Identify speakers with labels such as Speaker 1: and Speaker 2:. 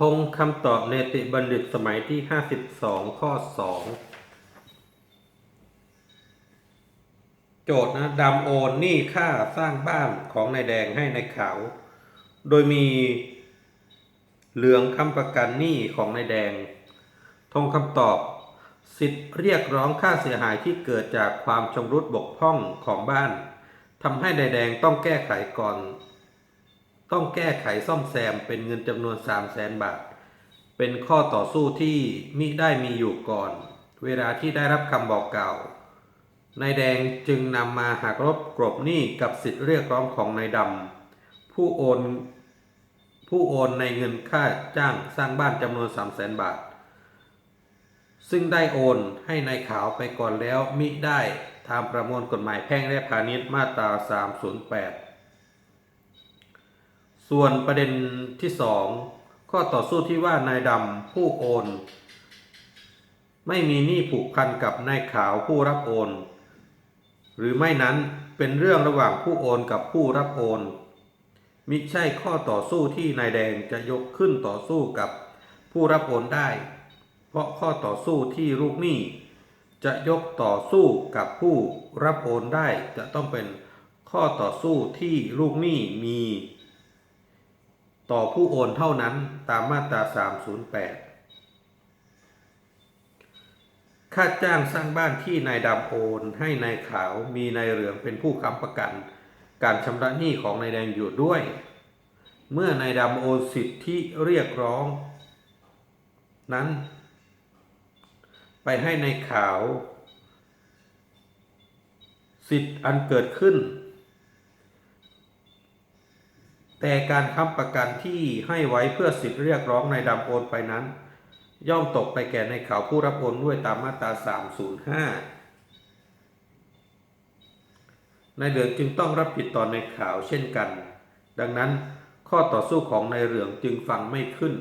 Speaker 1: ธงคำตอบเนติบัณฑิตสมัยที่ 52 ข้อ 2 โจทย์นะดำโอนหนี้ค่าสร้างบ้านของนายแดงให้นายขาว โดยมีเหลืองคำประกันหนี้ของนายแดงทงคำตอบ สิทธิ์เรียกร้องค่าเสียหายที่เกิดจากความชำรุดบกพร่องของบ้านทำให้นายแดงต้องแก้ไขก่อน ต้องแก้ไขซ่อมแซมเป็นเงินจำนวน 3 0 0แสนบาท เป็นข้อต่อสู้ที่มิได้มีอยู่ก่อน เวลาที่ได้รับคำบอกกล่าวนายแดงจึงนำมาหักลบกลบหนี้กับสิทธิเรียกร้องของนายดำผู้โอน ผู้โอนในเงินค่าจ้างสร้างบ้านจำนวน 3 0 0แสนบาท ซึ่งได้โอนให้ในายขาวไปก่อนแล้วมิได้ตามประมวลกฎหมายแพ่งและพาณิชย์มาตรา 308 ส่วนประเด็นที่2ข้อต่อสู้ที่ว่านายดำผู้โอน ไม่มีหนี้ผูกพันกับนายขาวผู้รับโอน หรือไม่นั้นเป็นเรื่องระหว่างผู้โอนกับผู้รับโอน มิใช่ข้อต่อสู้ที่นายแดงจะยกขึ้นต่อสู้กับผู้รับโอนได้ เพราะข้อต่อสู้ที่ลูกหนี้จะยกต่อสู้กับผู้รับโอนได้จะต้องเป็นข้อต่อสู้ที่ลูกหนี้มี ต่อผู้โอนเท่านั้นตามมาตรา 308 ค่าจ้างสร้างบ้านที่นายดำโอนให้นายขาวมีนายเหลืองเป็นผู้ค้ำประกัน การชำระหนี้ของนายแดงอยู่ด้วย เมื่อนายดำโอนสิทธิเรียกร้อง นั้น ไปให้ในายขาว สิทธิ์อันเกิดขึ้น แต่การค้ำประกันที่ให้ไว้เพื่อสิทธิเรียกร้องในายดำโอนไปนั้น ย่อมตกไปแก่ในายขาวผู้รับโอนด้วยตามมาตรา 305นายเหลืองจึงต้องรับผิดต่อนายขาวเช่นกัน ดังนั้นข้อต่อสู้ของนายเหลืองจึงฟังไม่ขึ้น